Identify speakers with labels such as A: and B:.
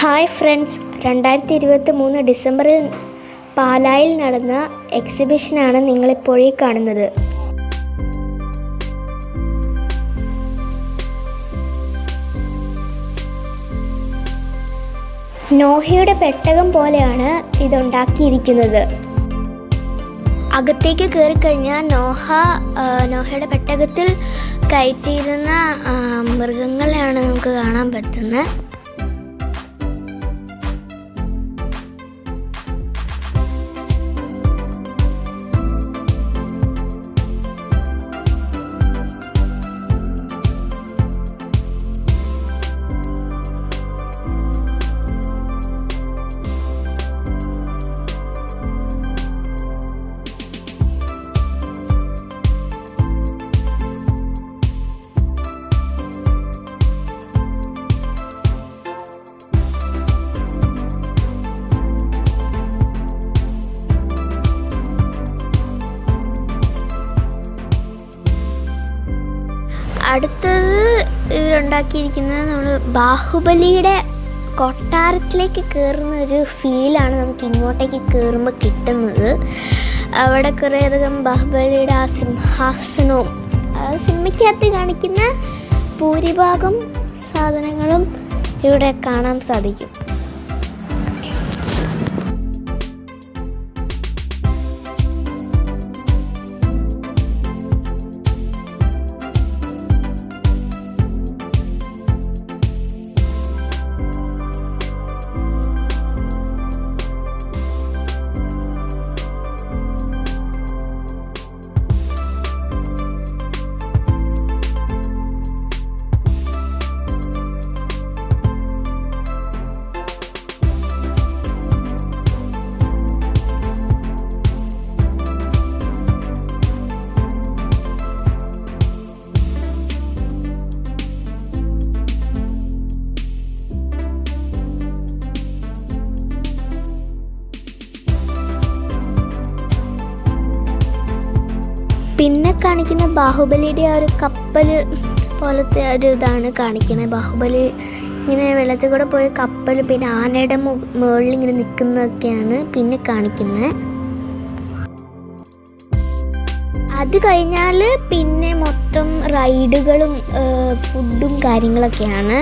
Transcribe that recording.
A: Hi friends. രണ്ടായിരത്തി ഇരുപത്തി മൂന്ന് ഡിസംബറിൽ പാലായിൽ നടന്ന എക്സിബിഷനാണ് നിങ്ങളിപ്പോഴേ കാണുന്നത്. നോഹയുടെ പെട്ടകം പോലെയാണ് ഇതുണ്ടാക്കിയിരിക്കുന്നത്. അകത്തേക്ക് കയറി കഴിഞ്ഞാൽ നോഹ നോഹയുടെ പെട്ടകത്തിൽ കയറ്റിയിരുന്ന മൃഗങ്ങളെയാണ് നമുക്ക് കാണാൻ പറ്റുന്നത്. അടുത്തത് ഉണ്ടാക്കിയിരിക്കുന്നത് നമ്മൾ ബാഹുബലിയുടെ കൊട്ടാരത്തിലേക്ക് കയറുന്ന ഒരു ഫീലാണ് നമുക്ക് ഇങ്ങോട്ടേക്ക് കയറുമ്പോൾ കിട്ടുന്നത്. അവിടെ കുറേയധികം ബാഹുബലിയുടെ ആ സിംഹാസനവും സിനിമയ്ക്കകത്ത് കാണിക്കുന്ന ഭൂരിഭാഗം സാധനങ്ങളും ഇവിടെ കാണാൻ സാധിക്കും. പിന്നെ കാണിക്കുന്ന ബാഹുബലിയുടെ ആ ഒരു കപ്പൽ പോലത്തെ ഒരു ഇതാണ് കാണിക്കുന്നത് ബാഹുബലി ഇങ്ങനെ വെള്ളത്തിൽ കൂടെ പോയ കപ്പൽ പിന്നെ ആനയുടെ മുകളിൽ ഇങ്ങനെ നിൽക്കുന്നതൊക്കെയാണ് പിന്നെ കാണിക്കുന്നത് അത് കഴിഞ്ഞാൽ പിന്നെ മൊത്തം റൈഡുകളും ഫുഡും കാര്യങ്ങളൊക്കെയാണ്.